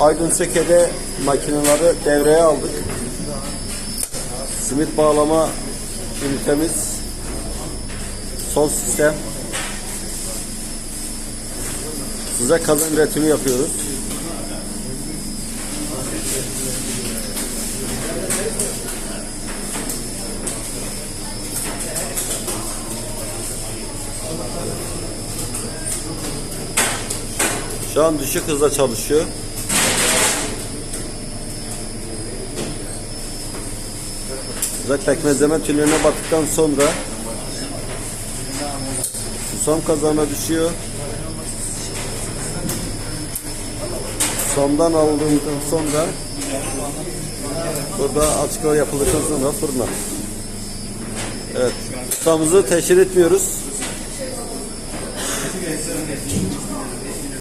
Aydın Söke'de makineleri devreye aldık. Simit bağlama ünitemiz son sistem. Sıcak kazan üretimi yapıyoruz. Şu an düşük hızla çalışıyor. Sıcak pekmezleme tüllerine battıktan sonra susam kazana düşüyor. Susamdan alındığından sonra burada açıklama yapıldıktan sonra fırına. Evet. Susamımızı teşhir etmiyoruz.